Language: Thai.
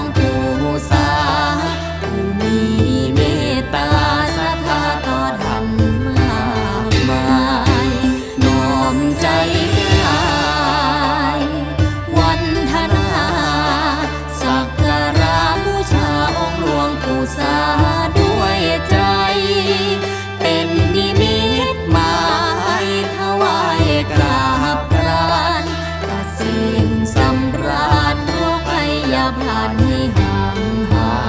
long อนให้ห่างหา